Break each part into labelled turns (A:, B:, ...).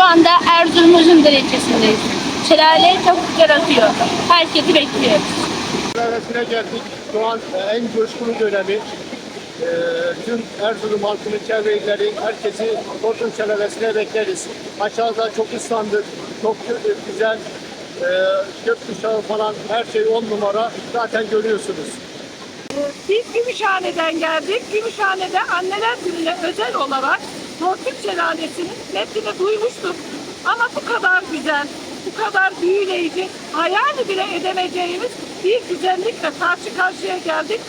A: anda Erzurum Uzundere ilçesindeyiz. Şelale çok güzel atıyor. Herkesi bekliyoruz.
B: Şelalesine geldik. Şu an e, en coşkulu dönemi. E, tüm Erzurum halkının çevreleri, herkesi Tortum Şelalesi'ne bekleriz. Aşağıda çok ıslandık, çok gü- güzel. E, gökkuşağı falan her şey on numara. Zaten görüyorsunuz.
C: Biz Gümüşhane'den geldik. Gümüşhane'de anneler gününe özel olarak Tortuk Şelalesi'nin metnini duymuştuk. Ama bu kadar güzel, bu kadar büyüleyici, hayal bile edemeyeceğimiz bir güzellikle karşı karşıya geldik.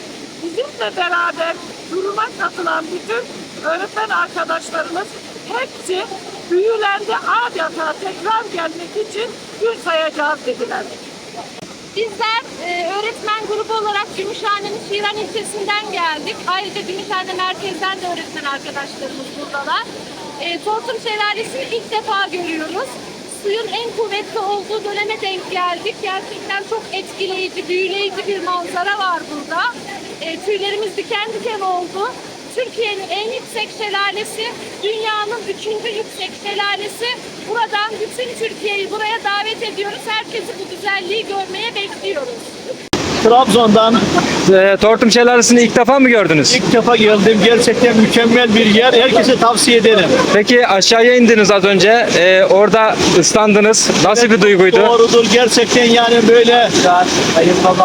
C: Bizimle beraber duruma katılan bütün öğretmen arkadaşlarımız hepsi büyülendi adeta tekrar gelmek için gün sayacağız dediler.
A: Bizler e, öğretmen grubu olarak Gümüşhane'nin Şiran ilçesinden geldik. Ayrıca Gümüşhane merkezden de öğretmen arkadaşlarımız buradalar. E, Tortum Şelalesi'ni ilk defa görüyoruz. Suyun en kuvvetli olduğu döneme denk geldik. Gerçekten çok etkileyici, büyüleyici bir manzara var burada. E, tüylerimiz diken diken oldu. Türkiye'nin en yüksek şelalesi, dünyanın üçüncü yüksek şelalesi. Buradan bütün Türkiye'yi buraya davet ediyoruz. Herkesi bu güzelliği görmeye bekliyoruz.
B: Trabzon'dan
D: Ee, Tortum Şelalesi'ni ilk defa mı gördünüz?
B: ilk defa geldim. Gerçekten mükemmel bir yer. Herkese tavsiye ederim.
D: Peki aşağıya indiniz az önce. Ee, orada ıslandınız. Nasıl bir duyguydu?
B: Doğrudur. Gerçekten yani böyle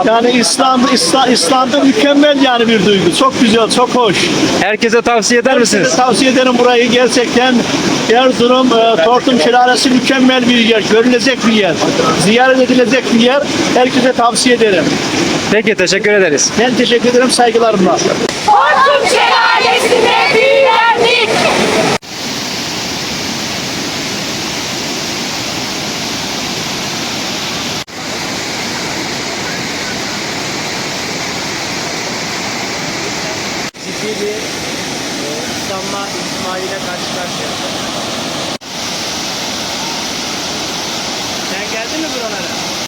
B: yani İslam, İslam, İslam'da mükemmel yani bir duygu. Çok güzel, çok hoş.
D: Herkese tavsiye eder
B: Herkese
D: misiniz?
B: tavsiye ederim burayı. Gerçekten Erzurum, e, Tortum Şelalesi mükemmel bir yer. Görülecek bir yer. Ziyaret edilecek bir yer. Herkese tavsiye ederim.
D: Peki teşekkür ederiz.
B: Ben teşekkür ederim saygılarımla.
C: Hortum şelalesine büyülendik. Ciddi bir uçlanma ihtimaliyle karşı. Sen geldin mi buralara?